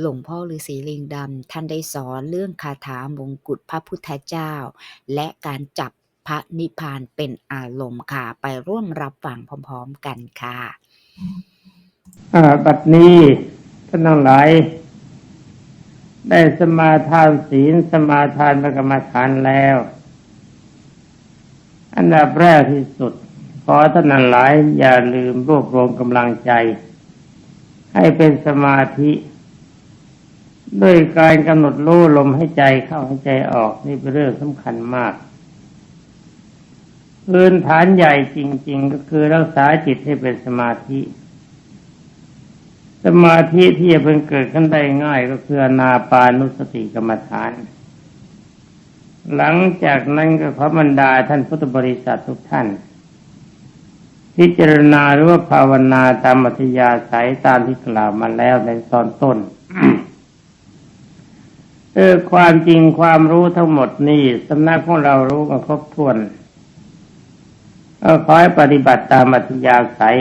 หลวงพ่อฤาษีลิงดำท่านได้สอนเรื่องคาถามงกุฎพระพุทธเจ้า และการจับพระนิพพานเป็นอารมณ์ค่ะ ไปร่วมรับฟังพร้อมๆกันค่ะบัดนี้ท่านทั้งหลายได้สมาทานศีลสมาทานพระกรรมฐานแล้ว อันดับแรกที่สุด ขอท่านทั้งหลายอย่าลืมรวบรวมกำลังใจ ให้เป็นสมาธิ ด้วยการกำหนดรู้ลมให้ใจเข้าให้ใจออกนี่เป็นเรื่องสำคัญมากพื้นฐานใหญ่จริง ๆ ก็คือรักษาจิตให้เป็นสมาธิ สมาธิที่จะเพิ่งเกิดขึ้นได้ง่ายก็คืออนาปานุสติกรรมฐาน หลังจากนั้นก็ขอบรรดาท่านพุทธบริษัททุกท่าน พิจารณาหรือว่าภาวนาตามอัธยาศัยตามที่กล่าวมาแล้วในตอนต้น เออความจริงความรู้ทั้งหมดนี่สำนักของเรารู้กันครบถ้วนก็ขอให้ปฏิบัติตามอัธยาศัย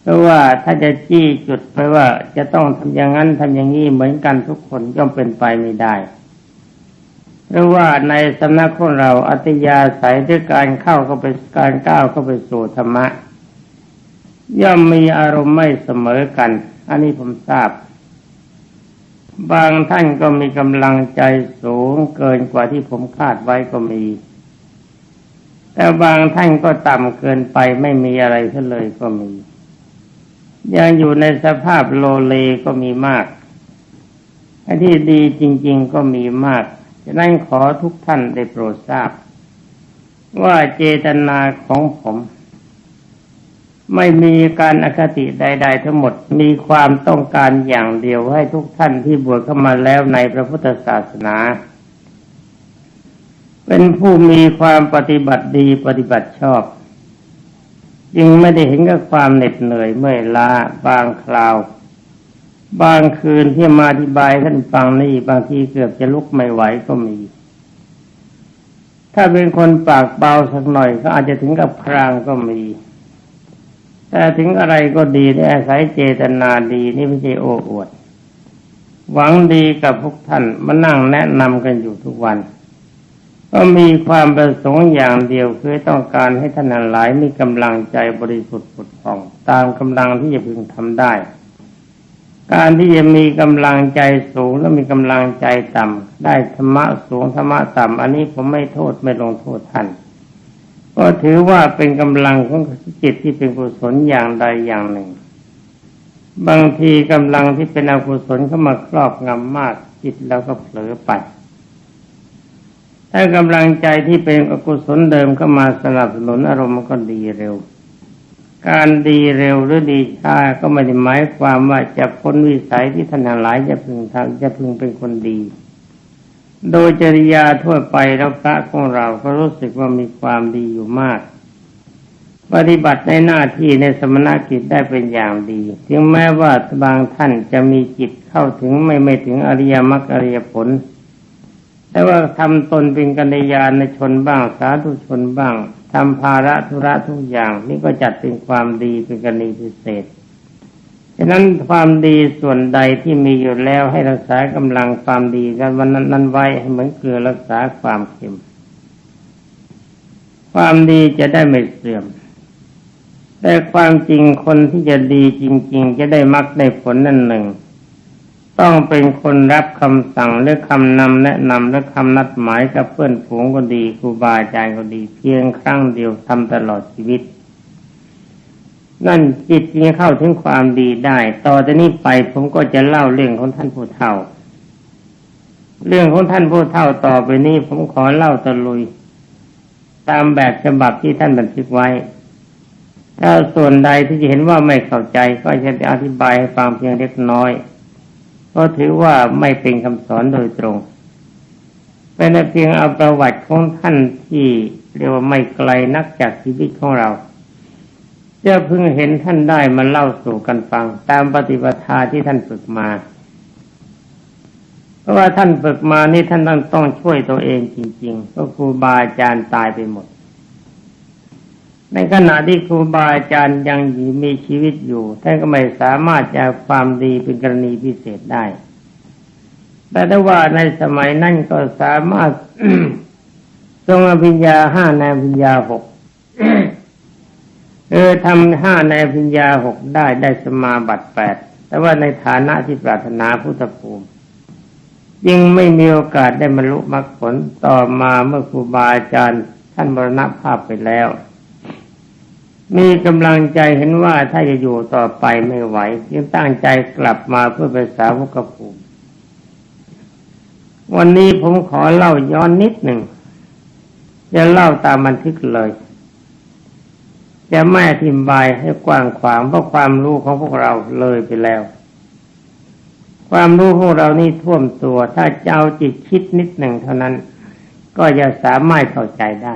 เพราะว่าถ้าจะจี้จุดไปว่าจะต้องทำอย่างนั้นทำอย่างนี้เหมือนกันทุกคนย่อมเป็นไปไม่ได้เพราะว่าในสำนักของเราอัตยาศัยด้วยการเข้าเข้าไปการก้าวเข้าไปสู่ธรรมะ ย่อมมีอารมณ์ไม่เสมอกัน อันนี้ผมทราบ บางท่านก็มีกำลังใจสูงเกินกว่าที่ผมคาดไว้ก็มี แต่บางท่านก็ต่ำเกินไปไม่มีอะไรเลยก็มี ยังอยู่ในสภาพโลเลก็มีมากอันที่ดีจริง ๆ ก็มีมากฉะนั้นขอทุกท่านได้โปรดทราบ ว่าเจตนาของผม ไม่มีการอคติใด ๆ ทั้งหมดมีความต้องการอย่างเดียวให้ทุกท่านที่บวชเข้ามาแล้วในพระพุทธศาสนา เป็นผู้มีความปฏิบัติดีปฏิบัติชอบจึงไม่ได้เห็นกับความเหน็ดเหนื่อยเมื่อยล้าบางคราว บางคืนที่มาอธิบายท่านฟังนี่บางทีเกือบจะลุกไม่ไหวก็มี ถ้าเป็นคนปากเบาสักหน่อยก็อาจจะถึงกับครางก็มี แต่ถึงอะไรก็ดีได้อาศัยเจตนาดีนี่ไม่ใช่โอ้อวด หวังดีกับพวกท่านมานั่งแนะนำกันอยู่ทุกวัน ก็มีความประสงค์อย่างเดียวคือต้องการให้ท่านหลายมีกำลังใจบริสุทธิ์ผุดผ่อง ตามกำลังที่จะพึงทำได้ การที่จะมีกำลังใจสูงและมีกำลังใจต่ำได้ธรรมะสูงธรรมะต่ำอันนี้ผมไม่โทษไม่ลงโทษท่าน ก็ถือว่าเป็นกำลังของจิตที่เป็นกุศลอย่างใดอย่างหนึ่ง บางทีกำลังที่เป็นอกุศลเข้ามาครอบงำมากจิตแล้วก็เผลอไป ถ้ากำลังใจที่เป็นอกุศลเดิมเข้ามาสนับสนุนอารมณ์มันก็ดีเร็ว การดีเร็วหรือดีช้าก็ไม่ได้หมายความว่าจะพ้นวิสัยที่ท่านหลายจะพึงทำจะพึงเป็นคนดี โดยจริยาทั่วไปแล้วพระของเราก็รู้สึกว่ามีความดีอยู่มาก ปฏิบัติในหน้าที่ในสมณกิจได้เป็นอย่างดี ถึงแม้ว่าบางท่านจะมีจิตเข้าถึงไม่ไม่ถึงอริยมรรคอริยผล แต่ว่าทำตนเป็นกัญญาณชนบ้างสาธุชนบ้างทำภาระธุระทุกอย่าง นี่ก็จัดเป็นความดีเป็นกรณีพิเศษ ฉะนั้นความดีส่วนใดที่มีอยู่แล้วให้รักษากำลังความดีกันวันนั้นนั้นไว้ให้เหมือนเกลือรักษาความเค็ม ความดีจะได้ไม่เสื่อม แต่ความจริงคนที่จะดีจริง ๆ จะได้มักได้ผลนั่นหนึ่ง ต้องเป็นคนรับคำสั่งหรือคำนำแนะนำและคำนัดหมายกับเพื่อนฝูงก็ดีครูบาอาจารย์ก็ดี เพียงครั้งเดียวทำตลอดชีวิต นั่นจิตจึงเข้าถึงความดีได้ ต่อจากนี้ไปผมก็จะเล่าเรื่องของท่านผู้เฒ่า เรื่องของท่านผู้เฒ่าต่อไปนี้ผมขอเล่าตะลุย ตามแบบฉบับที่ท่านบันทึกไว้ ถ้าส่วนใดที่จะเห็นว่าไม่เข้าใจก็จะอธิบายให้ฟังเพียงเล็กน้อยก็ถือว่าไม่เป็นคำสอนโดยตรง เป็นเพียงเอาประวัติของท่านที่เรียกว่าไม่ไกลนักจากชีวิตของเรา จะเพิ่งเห็นท่านได้มาเล่าสู่กันฟัง ตามปฏิปทาที่ท่านฝึกมา เพราะว่าท่านฝึกมานี่ท่านต้องต้องช่วยตัวเองจริงๆก็ครูบาอาจารย์ตายไปหมด ในขณะที่ครูบาอาจารย์ยังมีชีวิตอยู่ท่านก็ไม่สามารถจะความดีเป็นกรณีพิเศษได้ แต่ถ้าว่าในสมัยนั้นก็สามารถทรงอภิญญาห้าในอภิญญาหก เออทำห้าในอภิญญาหกได้ได้สมาบัติแปดแต่ว่าในฐานะที่ปรารถนาพุทธภูมิยังไม่มีโอกาสได้บรรลุมรรคผลต่อมาเมื่อครูบาอาจารย์ท่านมรณภาพไปแล้ว มีกำลังใจเห็นว่าถ้าจะอยู่ต่อไปไม่ไหวจึงตั้งใจกลับมาเพื่อไปสาวกภูมิ วันนี้ผมขอเล่าย้อนนิดหนึ่งจะเล่าตามบันทึกเลย จะไม่อธิบายให้กว้างขวางเพราะความรู้ของพวกเราเลยไปแล้ว ความรู้ของเรานี่ท่วมตัว ถ้าจะเอาจิตคิดนิดหนึ่งเท่านั้น ก็จะสามารถเข้าใจได้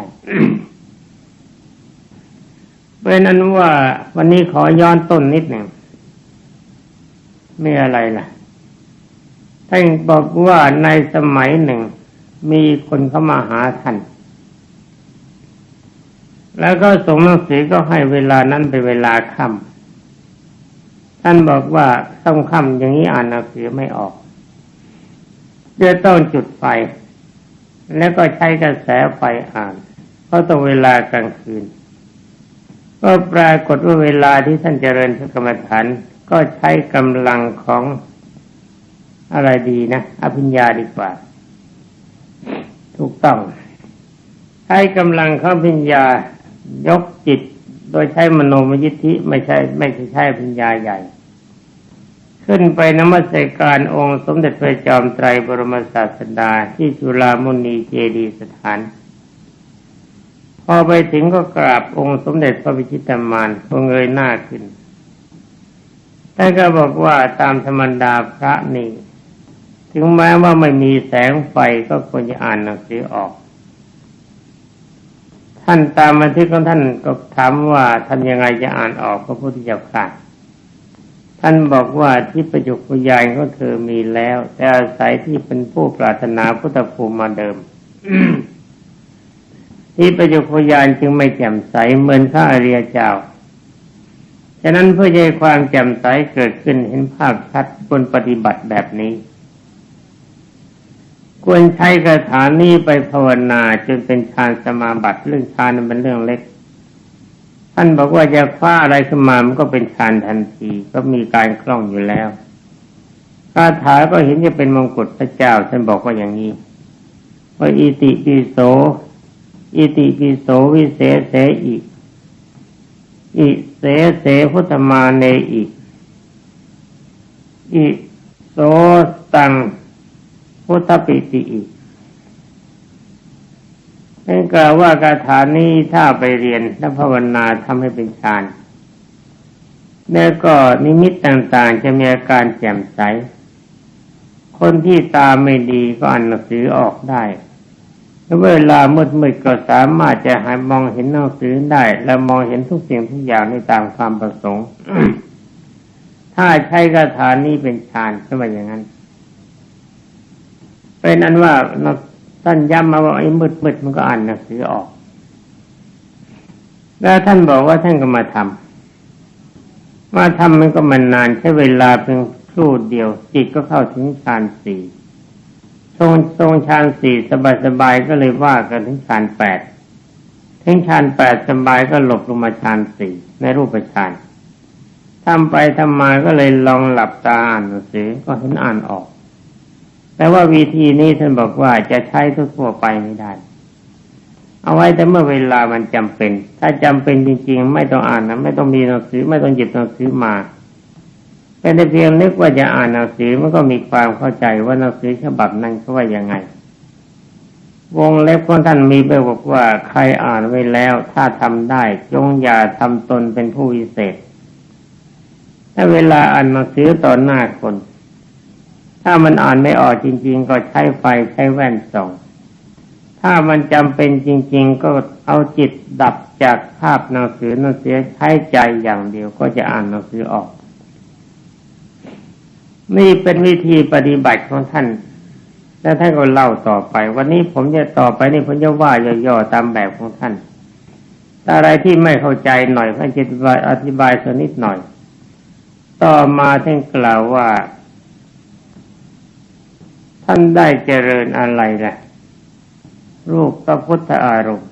เพราะนั้นว่าวันนี้ขอย้อนต้นนิดหนึ่งไม่อะไรล่ะท่านบอกว่าในสมัยหนึ่งมีคนเข้ามาหาท่าน แล้วก็ส่งหนังสือก็ให้เวลานั้นเป็นเวลาค่ำท่านบอกว่าต้องค่ำอย่างนี้อ่านหนังสือไม่ออกจะต้องจุดไฟ แล้วก็ใช้กระแสไฟอ่าน เพราะต้องเวลากลางคืน ก็ปรากฏว่าเวลาที่ท่านเจริญพระกรรมฐานก็ใช้กำลังของอะไรดีนะ อภิญญาดีกว่า ถูกต้อง ใช้กำลังของอภิญญา ยกจิตโดยใช้มโนมยิทธิไม่ใช่ ไม่ใช่ใช้อภิญญาใหญ่ ขึ้นไปนมัสการองค์สมเด็จพระจอมไตรบรมศาสดาที่จุฬามุนีเจดีสถาน พอไปถึงก็กราบองค์สมเด็จพระวิชิตามานก็เงยหน้าขึ้นท่านก็บอกว่าตามธรรมดาพระนี่ ถึงแม้ว่าไม่มีแสงไฟก็ควรจะอ่านหนังสือออก ท่านตามบันทึกของท่านก็ถามว่าท่ายังไงจะอ่านออกพระพุทธเจ้าค่ะ ท่านบอกว่าที่ประจุกุยานก็เธอมีแล้ว แต่อาศัยที่เป็นผู้ปรารถนาพุทธภูมิมาเดิมที่ประจุกุยานจึงไม่แจ่มใสเหมือนพระอริยเจ้าฉะนั้นเพื่อให้ความแจ่มใสเกิดขึ้นเห็นภาพชัดควรปฏิบัติแบบนี้ ควรใช้คาถานี้ไปภาวนาจนเป็นฌานสมาบัติเรื่องฌานเป็นเรื่องเล็ก ท่านบอกว่าจะคว้าอะไรขึ้นมามันก็เป็นฌานทันทีก็มีการคล่องอยู่แล้วคาถาก็เห็นจะเป็นมงกุฎพระเจ้าท่านบอกว่าอย่างนี้ว่าอิติปิโสอิติปิโสวิเศษเสอิอิเสเสพุทธมาเนอิอิโสตัง พุทธปิติอินั่นกล่าวว่าคาถานี้ถ้าไปเรียนและภาวนาทำให้เป็นฌานแล้วก็นิมิตต่างๆ จะมีอาการแจ่มใส คนที่ตาไม่ดีก็อ่านหนังสือออกได้แล้วเวลามืดๆก็สามารถจะหายมองเห็นหนังสือได้ และมองเห็นทุกสิ่งทุกอย่างในตามความประสงค์ ถ้าใช้คาถานี้เป็นฌานก็ว่าอย่างนั้น เป็นอันว่าท่านย้ำมาว่าไอ้มืดมืดมันก็อ่านหนังสือออก แล้วท่านบอกว่าท่านก็มาทำมาทำมันก็มันนานใช้เวลาเพียงครู่เดียว จิตก็เข้าถึงฌานสี่ทรงทรงฌานสี่สบายสบายก็เลยว่ากันถึงฌานแปดถึงฌานแปดสบายก็หลบลงมาฌานสี่ในรูปฌานทำไปทำมาก็เลยลองหลับตาอ่านหนังสือก็เห็นอ่านออก แต่ว่าวิธีนี้ท่านบอกว่าจะใช้ทั่วไปไม่ได้ เอาไว้แต่เมื่อเวลามันจำเป็น ถ้าจำเป็นจริง ๆ ไม่ต้องอ่านนะไม่ต้องมีหนังสือไม่ต้องหยิบหนังสือมาเป็นแต่เพียงนึกว่าจะอ่านหนังสือมันก็มีความเข้าใจว่าหนังสือฉบับนั้นเขาว่ายังไง วงเล็บของท่านมีไปบอกว่าใครอ่านไว้แล้ว ถ้าทำได้จงอย่าทำตนเป็นผู้วิเศษถ้าเวลาอ่านหนังสือต่อหน้าคน ถ้ามันอ่านไม่ออกจริง ๆ ก็ใช้ไฟใช้แว่นส่อง ถ้ามันจำเป็นจริง ๆ ก็เอาจิตดับจากภาพหนังสือนั่นเสียใช้ใจอย่างเดียวก็จะอ่านหนังสือออก นี่เป็นวิธีปฏิบัติของท่านแล้วท่านก็เล่าต่อไป วันนี้ผมจะต่อไปนี่ผมจะว่าย่อๆตามแบบของท่านอะไรที่ไม่เข้าใจหน่อยพระอธิบายอธิบายสักนิดหน่อย ต่อมาท่านกล่าวว่า ท่านได้เจริญอะไรล่ะ รูปพระพุทธอารมณ์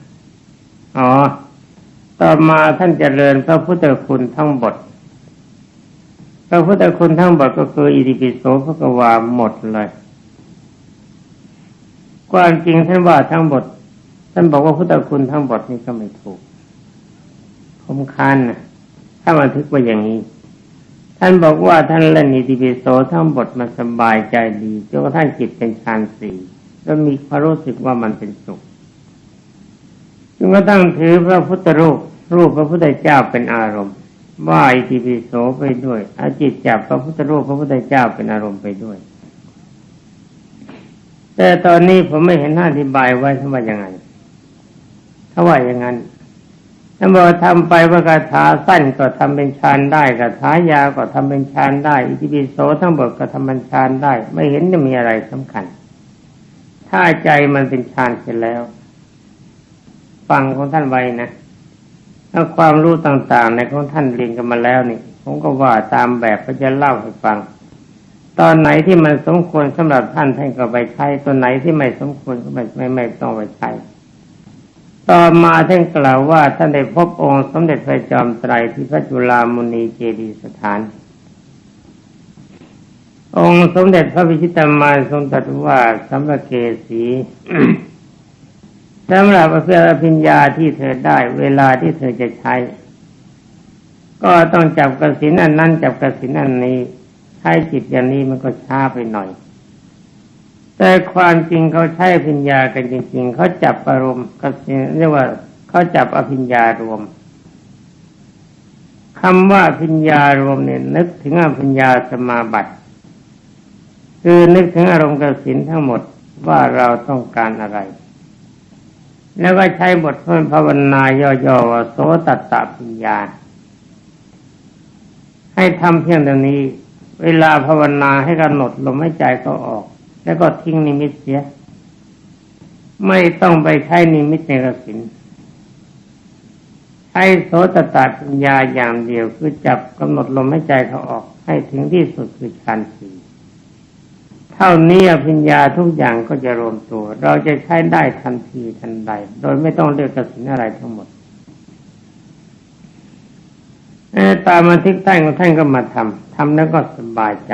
อ๋อ ต่อมาท่านเจริญพระพุทธคุณทั้งบทพระพุทธคุณทั้งบทก็คืออิติปิโสพระกวาหมดเลยความจริงท่านว่าทั้งบทท่านบอกว่าพุทธคุณทั้งบทนี่ก็ไม่ถูก ผมค้านนะถ้าบันทึกว่าอย่างนี้ ท่านบอกว่าท่านเล่นอิติปิโสทั้งบทมาสบายใจดีจนกระทั่งจิตเป็นฌานสี่แล้วมีความรู้สึกว่ามันเป็นสุขจนกระทั่งถือพระพุทธรูปรูปพระพุทธเจ้าเป็นอารมณ์ว่าอิติปิโสไปด้วยอาจิตจับพระพุทธรูปพระพุทธเจ้าเป็นอารมณ์ไปด้วย แต่ตอนนี้ผมไม่เห็นท่านอธิบายไว้ทำว่ายังไงถ้าว่าอย่างนั้น ท่านบอกทำไปว่าคาถาสั้นก็ทำเป็นฌานได้คาถายาวก็ทำเป็นฌานได้ อิติปิโสทั้งหมดก็ทำเป็นฌานได้ ไม่เห็นจะมีอะไรสำคัญ ถ้าใจมันเป็นฌานเสร็จแล้ว ฟังของท่านไว้นะถ้าความรู้ต่างๆ ในของท่านเรียนกันมาแล้วนี่ผมก็ว่าตามแบบก็จะเล่าให้ฟัง ตอนไหนที่มันสมควรสำหรับท่านท่านก็ไปใช้ตอนไหนที่ไม่สมควรก็ไม่ไม่ไม่ต้องไปใช้ ต่อมาท่านกล่าวว่าท่านได้พบองค์สมเด็จพระจอมไตรที่พระจุฬามุนีเจดียสถาน องค์สมเด็จพระวิชิตามานทรงตรัสว่าสัมภเกสีสำหรับเพื่ออภิญญาที่เธอได้เวลาที่เธอจะใช้ ก็ต้องจับกระสินอันนั้นจับกระสินอันนี้ใช้จิตอย่างนี้มันก็ช้าไปหน่อย แต่ความจริงเขาใช้อภิญญากันจริง ๆ เขาจับอารมณ์กสินเรียกว่าเขาจับอภิญญารวมคำว่าอภิญญารวมเนี่ยนึกถึงอภิญญาสมาบัติ คือนึกถึงอารมณ์กสินทั้งหมดว่าเราต้องการอะไร แล้วก็ใช้บทเพิ่มภาวนาย่อๆว่าโสตตตปัญญา ให้ทำเพียงเท่านี้ เวลาภาวนาให้กำหนดลมหายใจก็ออก แล้วก็ทิ้งนิมิตเสีย ไม่ต้องไปใช้นิมิตในกสินใช้โสตตาปัญญาอย่างเดียวคือจับกำหนดลมหายใจเขาออกให้ถึงที่สุดคือฌานสี่เท่านี้อภิญญาทุกอย่างก็จะรวมตัว เราจะใช้ได้ทันทีทันใด โดยไม่ต้องเลือกกสินอะไรทั้งหมดตามมาทิกท่านของท่านก็มาทำทำแล้วก็สบายใจ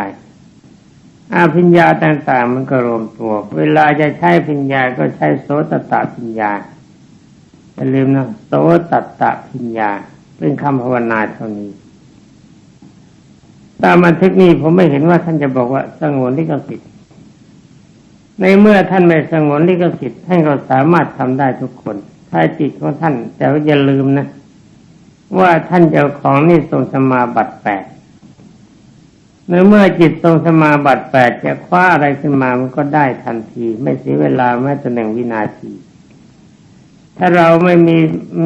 อาพิญญาต่างๆ มันก็รวมตัว เวลาจะใช้พิญญาก็ใช้โสตตะพิญญาอย่าลืมนะโสตตะพิญญา เป็นคำภาวนาเท่านี้ตามบันทึกนี้ผมไม่เห็นว่าท่านจะบอกว่าสงวนลิขสิทธิ์ในเมื่อท่านไม่สงวนลิขสิทธิ์ท่านก็สามารถทำได้ทุกคนถ้าจิตของท่านแต่ว่าอย่าลืมนะ ว่าท่านเจ้าของนี่ทรงสมาบัติแปด ในเมื่อจิตทรงสมาบัติแปดจะคว้าอะไรขึ้นมามันก็ได้ทันที ไม่เสียเวลาแม้แต่หนึ่งวินาที ถ้าเราไม่มี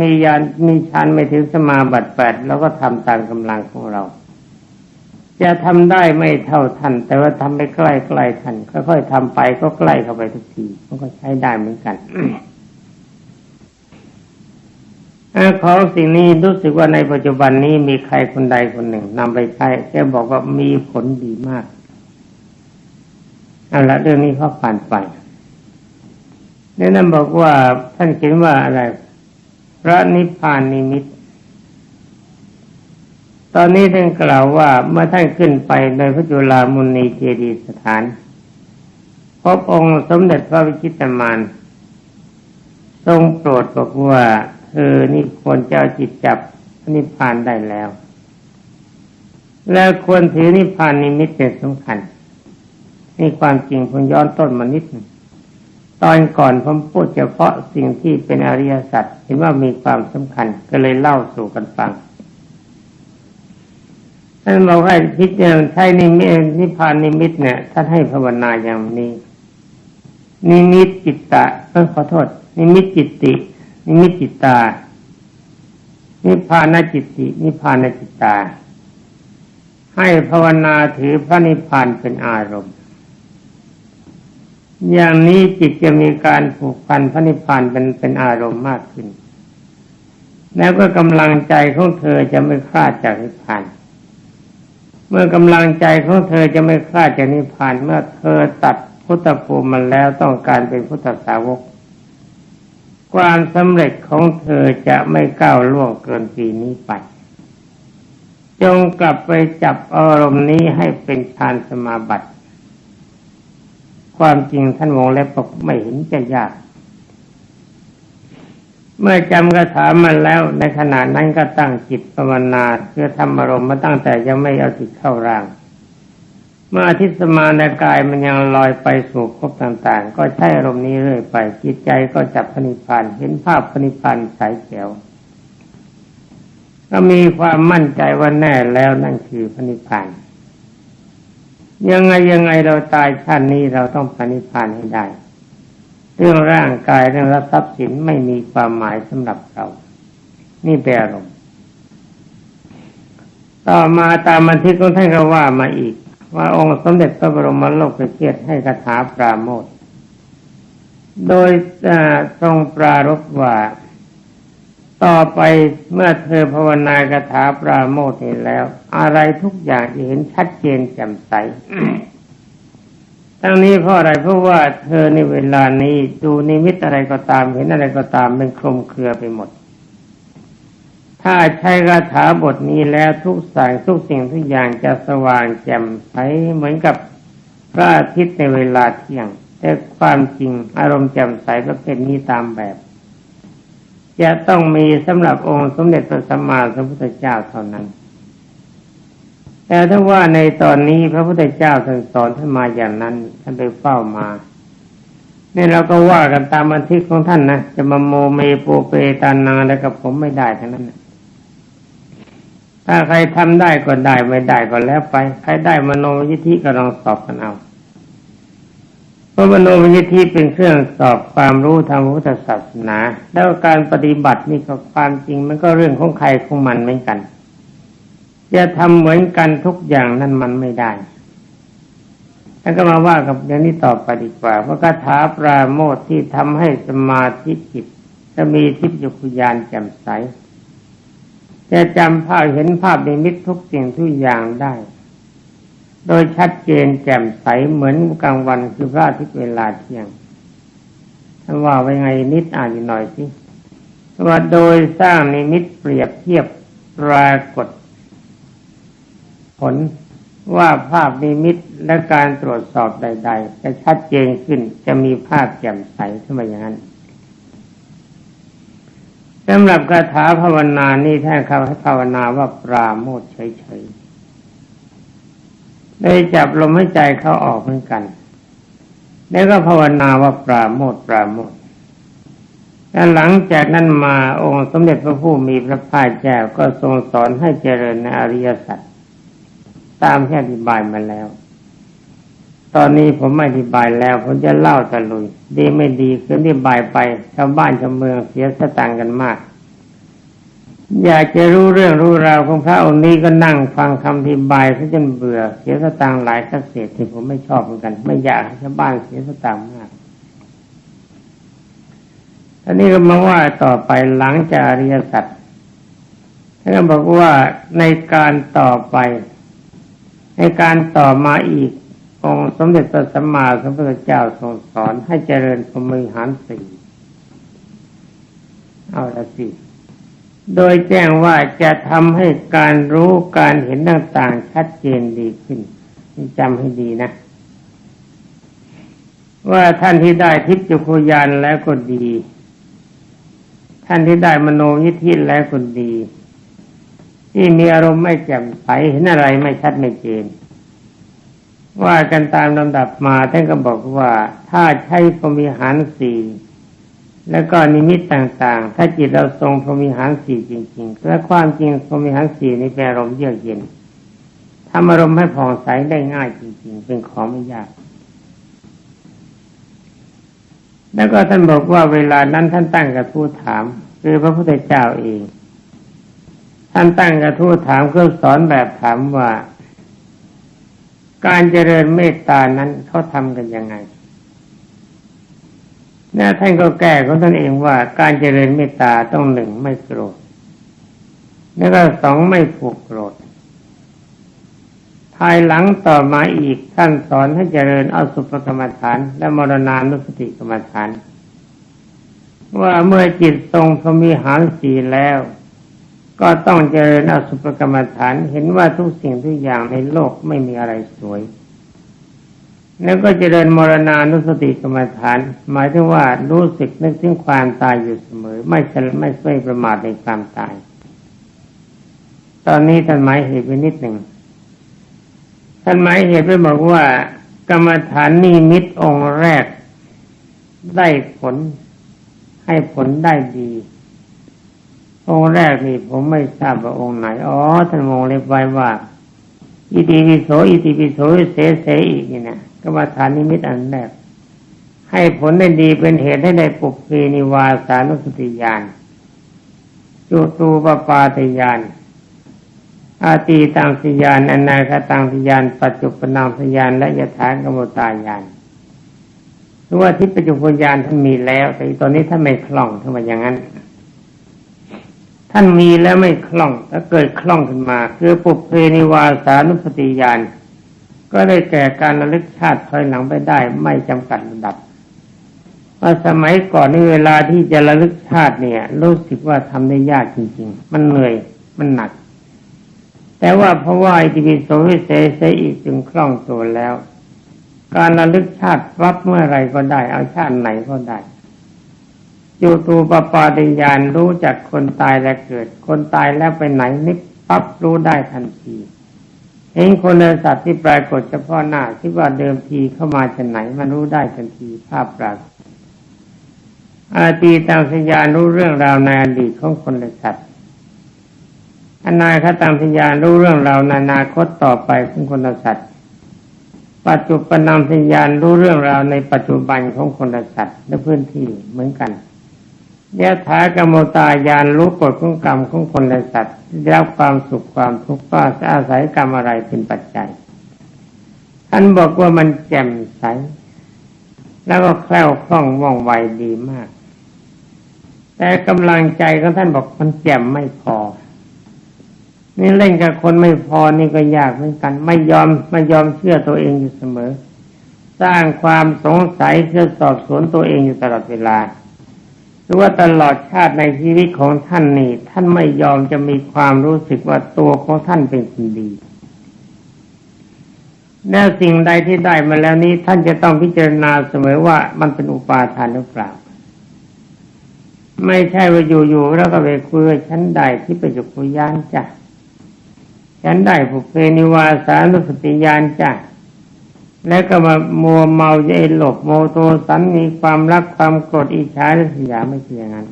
มียานมีฌานไม่ถึงสมาบัติแปดเราก็ทำตามกำลังของเรา จะทำได้ไม่เท่าท่านแต่ว่าทำไปใกล้ใกล้ท่านค่อยๆทำไปก็ใกล้เข้าไปทุกทีมันก็ใช้ได้เหมือนกัน ของสิ่งนี้รู้สึกว่าในปัจจุบันนี้มีใครคนใดคนหนึ่งนำไปใช้แกบอกว่ามีผลดีมากเอาละเรื่องนี้เขาผ่านไปเนี่ยนั่นบอกว่าท่านเขียนว่าอะไร พระนิพพานนิมิต ตอนนี้ท่านกล่าวว่าเมื่อท่านขึ้นไปในพระจุลามุนีเจดีสถาน พบองค์สมเด็จพระวิชิตมานทรงโปรดบอกว่า เธอนี่ควรจะเอาจิตจับนิพพานได้แล้ว แล้วควรถือนิพพานนิมิตเป็นสำคัญนี่ความจริงผมย้อนต้นมานิดนึงตอนก่อนผมพูดเฉพาะสิ่งที่เป็นอริยสัจเห็นว่ามีความสำคัญก็เลยเล่าสู่กันฟังท่านบอกให้พิจารณาใช้นิมิตนิพพานนิมิตเนี่ยท่านให้ภาวนาอย่างนี้ นิมิตจิตตะเออขอโทษ นิมิตจิตติ นิมิตจิตตา นิพพานจิตติ นิพพานจิตตา ให้ภาวนาถือพระนิพพานเป็นอารมณ์ อย่างนี้จิตจะมีการผูกพันพระนิพพานเป็นเป็นอารมณ์มากขึ้น แล้วก็กำลังใจของเธอจะไม่คลาดจากนิพพานเมื่อกำลังใจของเธอจะไม่คลาดจากนิพพานเมื่อเธอตัดพุทธภูมิมันแล้วต้องการเป็นพุทธสาวก ความสำเร็จของเธอจะไม่ก้าวล่วงเกินปีนี้ไป จงกลับไปจับอารมณ์นี้ให้เป็นฌานสมาบัติ ความจริงท่านวงเล็บบอกไม่เห็นจะยาก เมื่อจำคาถามันแล้วในขณะนั้นก็ตั้งจิตภาวนาเพื่อทำอารมณ์มาตั้งแต่ยังไม่เอาจิตเข้าร่าง เมื่ออาทิตย์สมาในกายมันยังลอยไปสู่ภพต่างๆ ก็ใช้อารมณ์นี้เรื่อยไป จิตใจก็จับพนิพพานเห็นภาพพนิพพานใสแจ๋วก็มีความมั่นใจว่าแน่แล้วนั่นคือพนิพพานยังไงยังไงเราตายชาตินี้เราต้องพนิพพานให้ได้ เรื่องร่างกายเรื่องรับทรัพย์สินไม่มีความหมายสำหรับเรา นี่เป็นอารมณ์ต่อมาตามบันทึกของท่านก็ว่ามาอีก ว่าองค์สมเด็จพระบรมโลกเกียรติให้คาถาปราโมทโดยทรงปรารภว่าต่อไปเมื่อเธอภาวนากถาปราโมทย์นี้แล้ว อะไรทุกอย่างจะเห็นชัดเจนแจ่มใสทั้งนี้เพราะอะไรเพราะว่าเธอในเวลานี้ดูนิมิตอะไรก็ตามเห็นอะไรก็ตามเป็นคลุมเครือไปหมด ถ้าใช้คาถาบทนี้แล้วทุกสิ่งทุกสิ่งทุกอย่างจะสว่างแจ่มใสเหมือนกับพระอาทิตย์ในเวลาเที่ยง แต่ความจริงอารมณ์แจ่มใสก็เป็นนี้ตามแบบ จะต้องมีสำหรับองค์สมเด็จพระสัมมาสัมพุทธเจ้าเท่านั้น แต่ถ้าว่าในตอนนี้พระพุทธเจ้าท่านสอนท่านมาอย่างนั้นท่านไปเฝ้ามาเนี่ยเราก็ว่ากันตามบันทึกของท่านนะจะมาโมเมโปเปตานาแล้วกับผมไม่ได้ทั้งนั้นนะ ถ้าใครทำได้ก็ได้ไม่ได้ก็แล้วไป ใครได้มโนยิธิก็ลองสอบกันเอาเพราะมโนยิธิเป็นเครื่องสอบความรู้ทางพุทธศาสนา แล้วการปฏิบัตินี่ก็ความจริงมันก็เรื่องของใครของมันเหมือนกันจะทำเหมือนกันทุกอย่างนั้นมันไม่ได้แล้วก็มาว่ากับอย่างนี้ต่อไปดีกว่าว่าคาถาปราโมทที่ทำให้สมาธิจิตจะมีทิพยคุยานแจ่มใส จะจำภาพเห็นภาพในมิตทุกสิ่งทุกอย่างได้ โดยชัดเจนแจ่มใสเหมือนกลางวันคือพระอาทิตย์เวลาเที่ยงท่านว่าไว้ไงนิดอ่านอีกหน่อยสิว่าโดยสร้างนิมิตเปรียบเทียบปรากฏ ผลว่าภาพนิมิตและการตรวจสอบใด ๆ จะชัดเจนขึ้นจะมีภาพแจ่มใสขึ้นมาอย่างนั้น สำหรับคาถาภาวนานี่แท้คำให้ภาวนาว่าปราโมทเฉยๆได้จับลมหายใจเข้าออกเหมือนกัน แล้วก็ภาวนาว่าปราโมทปราโมทและหลังจากนั้นมาองค์สมเด็จพระผู้มีพระภาคเจ้าก็ทรงสอนให้เจริญในอริยสัจตามที่อธิบายมาแล้ว ตอนนี้ผมไม่อธิบายแล้ว ผมจะเล่าตะลุย ดีไม่ดีคืออธิบายไปชาวบ้านชาวเมืองเสียสตังกันมาก อยากจะรู้เรื่องรู้ราวของพระองค์นี้ก็นั่งฟังคำอธิบายซะจนเบื่อ เสียสตังหลายสักเศษที่ผมไม่ชอบเหมือนกัน ไม่อยากให้ชาวบ้านเสียสตังมากอันนี้ก็มาว่าต่อไปหลังจากอริยสัจท่านก็บอกว่าในการต่อไป ในการต่อมาอีก องค์สมเด็จพระสัมมาสัมพุทธเจ้าทรงสอนให้เจริญพรหมิหารสี่เอาละสิ โดยแจ้งว่าจะทำให้การรู้การเห็นต่างๆชัดเจนดีขึ้นจำให้ดีนะ ว่าท่านที่ได้ทิพย์จุคุยานแล้วก็ดี ท่านที่ได้มโนยิทธิแล้วก็ดี ที่มีอารมณ์ไม่แจ่มใสเห็นอะไรไม่ชัดไม่เจน ว่ากันตามลำดับมาท่านก็บอกว่า ถ้าใช้พรมิหารสี่แล้วก็นิมิตต่างๆ ถ้าจิตเราทรงพรมิหารสี่จริง ๆ และความจริงพรมิหารสี่นี่เป็นอารมณ์เยือกเย็นทำอารมณ์ให้ผ่องใสได้ง่ายจริง ๆ เป็นของไม่ยาก แล้วก็ท่านบอกว่าเวลานั้นท่านตั้งกระทู้ถาม คือพระพุทธเจ้าเอง ท่านตั้งกระทู้ถามเพื่อสอนแบบถามว่า การเจริญเมตตานั้นเขาทำกันยังไงนี่ท่านก็แก้ของท่านเองว่า การเจริญเมตตาต้องหนึ่งไม่โกรธแล้วก็สองไม่ผูกโกรธภายหลังต่อมาอีกท่านสอนให้เจริญเอาสุภกรรมฐาน และมรณานุสติกรรมฐาน ว่าเมื่อจิตทรงพมีหารสีแล้ว ก็ต้องเจริญอสุภกรรมฐานเห็นว่าทุกสิ่งทุกอย่างในโลกไม่มีอะไรสวย แล้วก็เจริญมรณานุสติกรรมฐาน หมายถึงว่ารู้สึกนึกถึงความตายอยู่เสมอ ไม่ฉลไม่ไม่ประมาทในความตาย ตอนนี้ท่านหมายเหตุไปนิดหนึ่งท่านหมายเหตุไปบอกว่ากรรมฐานนิมิตองค์แรกได้ผลให้ผลได้ดี องค์แรกนี่ผมไม่ทราบว่าองค์ไหน อ๋อท่านมองเล็บไว้ว่า อิติปิโส อิติปิโสเสเสอีกนี่นะกรรมฐานนิมิตอันแรกให้ผลได้ดีเป็นเหตุให้ได้ปุเพนิวาสานุสติญาณจุตูปปาตญาณอาตีตังสยานอนาคตังสยาน ปัจจุปนังสยานและยถากรรมตายานรู้ว่าที่ปัจจุบันญาณท่านมีแล้ว แต่ตอนนี้ท่านไม่คล่องทำไมอย่างนั้น ท่านมีแล้วไม่คล่องถ้าเกิดคล่องขึ้นมา คือปุเพนิวาสานุสติญาณก็ได้แก่การระลึกชาติถอยหลังไปได้ ไม่จำกัดระดับว่าสมัยก่อนในเวลาที่จะระลึกชาติเนี่ย รู้สึกว่าทำได้ยากจริง ๆ มันเหนื่อยมันหนัก แต่ว่าเพราะว่าอิติปิโสวิเศษเสอีกจึงคล่องตัวแล้ว การระลึกชาติรับเมื่อไรก็ได้ เอาชาติไหนก็ได้ จูตูปปาติญาณรู้จักคนตายและเกิด คนตายแล้วไปไหนนิบปั๊บรู้ได้ทันทีเห็นคนในสัตว์ที่ปรากฏเฉพาะหน้าที่ว่าเดิมทีเข้ามาจากไหนมันรู้ได้ทันทีภาพปรากฏอาตีตังสยานรู้เรื่องราวในอดีตของคนและสัตว์อนาคตังสยานรู้เรื่องราวในอนาคตต่อไปของคนและสัตว์ปัจจุบันนำสัญญาณรู้เรื่องราวในปัจจุบันของคนและสัตว์และพื้นที่เหมือนกัน ยะถากรรมตายานรู้กฎของกรรมของคนและสัตว์ได้รับความสุขความทุกข์ก็อาศัยกรรมอะไรเป็นปัจจัยท่านบอกว่ามันแจ่มใส แล้วก็แคล่วคล่องว่องไวดีมาก แต่กำลังใจของท่านบอกมันแจ่มไม่พอ นี่เล่นกับคนไม่พอนี่ก็ยากเหมือนกัน ไม่ยอมไม่ยอมเชื่อตัวเองอยู่เสมอ สร้างความสงสัยเพื่อสอบสวนตัวเองอยู่ตลอดเวลา หรือว่าตลอดชาติในชีวิตของท่านนี่ท่านไม่ยอมจะมีความรู้สึกว่าตัวของท่านเป็นคนดีแล้วสิ่งใดที่ได้มาแล้วนี้ ท่านจะต้องพิจารณาเสมอว่ามันเป็นอุปาทานหรือเปล่า ไม่ใช่ว่าอยู่ๆแล้วก็ไปคุยฉันได้ที่ไปจุกุยานจ้ะฉันได้ผูกเพนิวาสานุสติยานจ้ะ แล้วก็มามัวเมาใจหลบโมโตสันมีความรักความโกรธอิจฉาและสยาไม่ใช่อย่างนั้น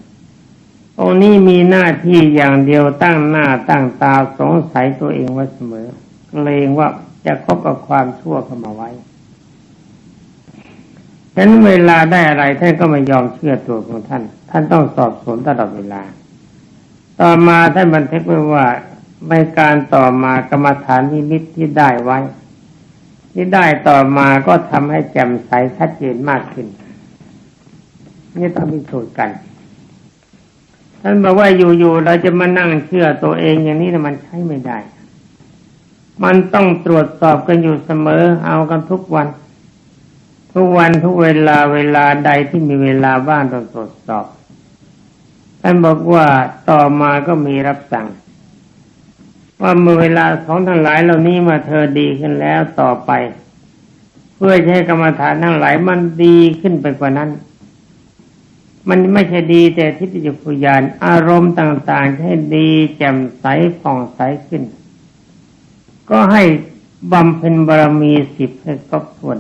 องนี้มีหน้าที่อย่างเดียวตั้งหน้าตั้งตาสงสัยตัวเองไว้เสมอเกรงว่าจะคบกับความชั่วเข้ามาไว้ฉะนั้นเวลาได้อะไรท่านก็ไม่ยอมเชื่อตัวของท่าน ท่านต้องสอบสวนตลอดเวลา ต่อมาท่านบันทึกไว้ว่าในการต่อมากรรมฐานนิมิตที่ได้ไว้ ที่ได้ต่อมาก็ทำให้แจ่มใสชัดเจนมากขึ้น นี่ต้องพิสูจน์กันท่านบอกว่าอยู่ๆเราจะมานั่งเชื่อตัวเองอย่างนี้มันใช้ไม่ได้ มันต้องตรวจสอบกันอยู่เสมอ เอากันทุกวัน ทุกวันทุกเวลาเวลาใดที่มีเวลาว่างต้องตรวจสอบท่านบอกว่าต่อมาก็มีรับสั่ง ว่าเมื่อเวลาของทั้งหลายเหล่านี้มาเธอดีขึ้นแล้วต่อไป เพื่อใช้กรรมฐานทั้งหลายมันดีขึ้นไปกว่านั้น มันไม่ใช่ดีแต่ทิฏฐิปุญญาณอารมณ์ต่างๆให้ดีแจ่มใสผ่องใสขึ้น ก็ให้บำเพ็ญบารมีสิบให้ครบถ้วน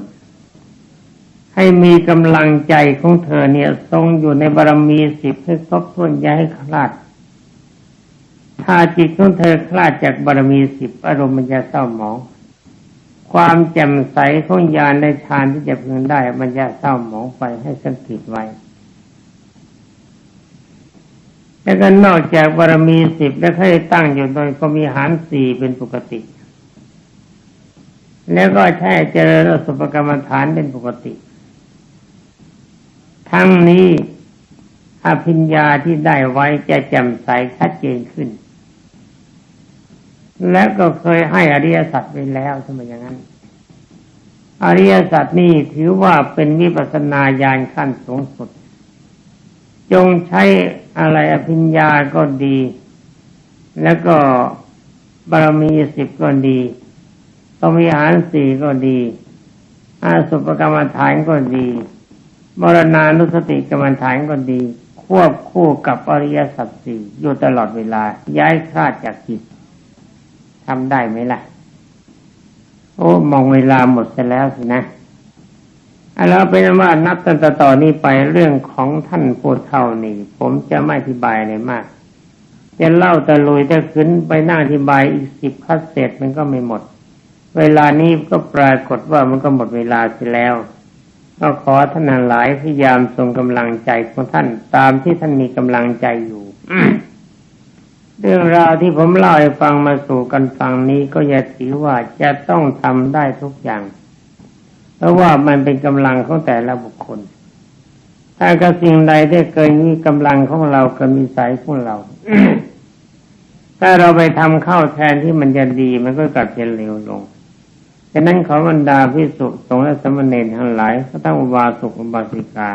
ให้มีกำลังใจของเธอเนี่ยทรงอยู่ในบารมีสิบให้ครบถ้วนอย่าให้คลาดาจิตของเธอคลาดจากบารมีสิบอารมณ์มันจะเศร้าหมอง ความแจ่มใสของญาณในฌานที่จะพึงได้มันจะเศร้าหมองไปให้สังเกตไว้แล้วก็นอกจากบารมีสิบแล้วค่อยตั้งอยู่โดยก็มีหารสี่เป็นปกติ แล้วก็ใช้เจริญสุปกรรมฐานเป็นปกติ ทั้งนี้อภิญญาที่ได้ไว้จะแจ่มใสชัดเจนขึ้น และก็เคยให้อริยสัจไปแล้วทำไมอย่างนั้น อริยสัจนี่ถือว่าเป็นวิปัสนาญาณขั้นสูงสุด จงใช้อะไรอภิญญาก็ดี แล้วก็บารมีสิบก็ดีต้องมีอาหารสี่ก็ดี อาสุปกรรมฐานก็ดีมรณานุสติกรรมฐานก็ดี ควบคู่กับอริยสัจสี่อยู่ตลอดเวลาย้ายคลาดจากจิต ทำได้ไหมล่ะ โอ้มองเวลาหมดไปแล้วสินะแล้วเป็นว่านับตั้งแต่ต่อนนี้ไปเรื่องของท่านพูดเท่านี้ผมจะไม่อธิบายอะไรมากจะเล่าแต่ลุยถ้าขึ้นไปนั่งอธิบายอีกสิบคัดเศษมันก็ไม่หมด เวลานี้ก็ปรากฏว่ามันก็หมดเวลาไปแล้ว ก็ขอท่านหลายพยายามทรงกำลังใจของท่านตามที่ท่านมีกำลังใจอยู่ เรื่องราวที่ผมเล่าให้ฟังมาสู่กันฟังนี้ก็อย่าถือว่าจะต้องทำได้ทุกอย่าง เพราะว่ามันเป็นกำลังของแต่ละบุคคล ถ้ากับสิ่งใดได้เกินมีกำลังของเราก็มีสายของเรา ถ้าเราไปทำเข้าแทนที่มันจะดีมันก็กลับจะเลวลงฉะนั้นขอบรรดาพิสุสงฆ์และสมณเณรทั้งหลายก็ต้องอุบาสกอุบาสิกา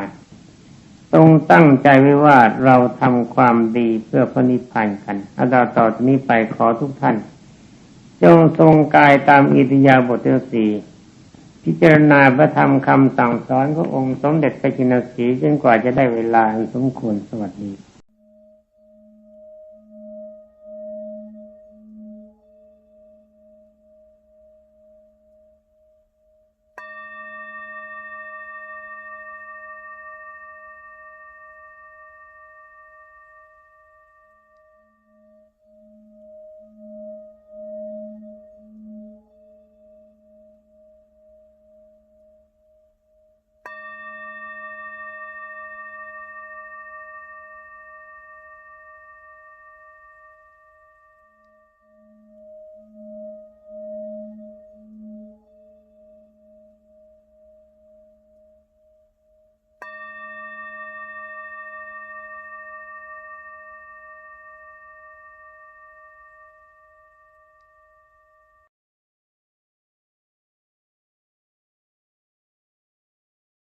ตรงตั้งใจไว้ว่าเราทำความดีเพื่อพระนิพพานกันอาดาต่อจากนี้ไปขอทุกท่าน จงทรงกายตามอิทยาบทที่สี่พิจารณาพระธรรมคำสั่งสอนขององค์สมเด็จพระจินสีจนกว่าจะได้เวลาสมควรสวัสดี